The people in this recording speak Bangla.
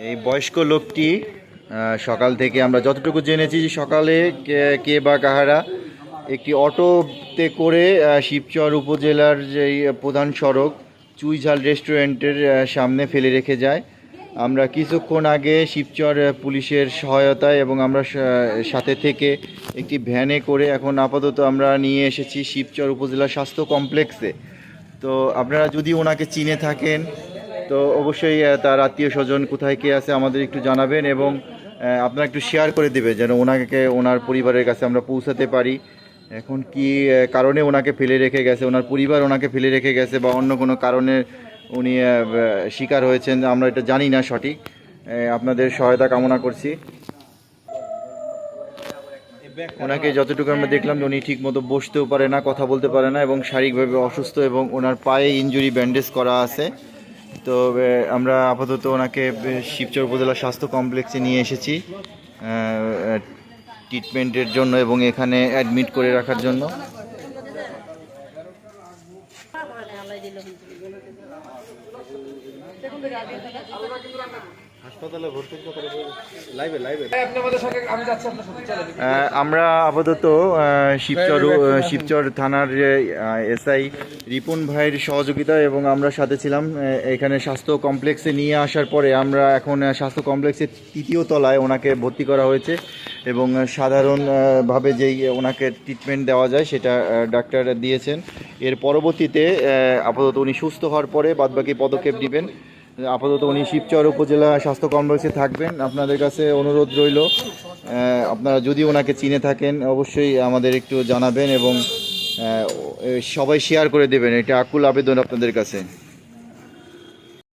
এই বয়স্ক লোকটি সকাল থেকে আমরা যতটুকু জেনেছি যে সকালে কে- বা কাহারা একটি অটোতে করে শিবচর উপজেলার যে প্রধান সড়ক, চুইঝাল রেস্টুরেন্টের সামনে ফেলে রেখে যায়। আমরা কিছুক্ষণ আগে শিবচর পুলিশের সহায়তায় এবং আমরা সাথে থেকে একটি ভ্যানে করে এখন আপাতত আমরা নিয়ে এসেছি শিবচর উপজেলা স্বাস্থ্য কমপ্লেক্সে। তো আপনারা যদি ওনাকে চিনে থাকেন, তো অবশ্যই তার আত্মীয় স্বজন কোথায় কে আছে আমাদের একটু জানাবেন এবং আপনারা একটু শেয়ার করে দেবে যেন ওনাকে, ওনার পরিবারের কাছে আমরা পৌঁছাতে পারি। এখন কি কারণে ওনাকে ফেলে রেখে গেছে, ওনার পরিবার ওনাকে ফেলে রেখে গেছে বা অন্য কোনো কারণে উনি শিকার হয়েছেন, আমরা এটা জানি না সঠিক। আপনাদের সহায়তা কামনা করছি। ওনাকে যতটুকু আমরা দেখলাম যে উনি ঠিক মতো বসতেও পারে না কথা বলতে পারে না এবং শারীরিকভাবে অসুস্থ এবং ওনার পায়ে ইনজুরি ব্যান্ডেজ করা আছে। তো আমরা আপাতত ওনাকে শিবচর উপজেলা স্বাস্থ্য কমপ্লেক্সে নিয়ে এসেছি ট্রিটমেন্টের জন্য এবং এখানে অ্যাডমিট করে রাখার জন্য। আহ, আমরা আপাতত শিবচর শিবচর থানার এসআই রিপন ভাইয়ের সহযোগিতা এবং আমরা সাথে ছিলাম এখানে স্বাস্থ্য কমপ্লেক্সে নিয়ে আসার পরে আমরা এখন স্বাস্থ্য কমপ্লেক্সের তৃতীয় তলায় ওনাকে ভর্তি করা হয়েছে এবং আহ, সাধারণ আহ, ভাবে যেই ওনাকে ট্রিটমেন্ট দেওয়া যায় সেটা ডাক্তার দিয়েছেন। এর পরবর্তীতে আপাতত উনি সুস্থ হওয়ার পরে বাদবাকি পদক্ষেপ নেবেন। আপাতত উনি শিবচর উপজেলা স্বাস্থ্য কমপ্লেক্সে থাকবেন। আপনাদের কাছে অনুরোধ রইল। আপনারা যদি ওনাকে চিনে থাকেন, অবশ্যই আমাদের একটু জানাবেন এবং সবাই শেয়ার করে দেবেন। এটা আকুল আবেদন আপনাদের কাছে।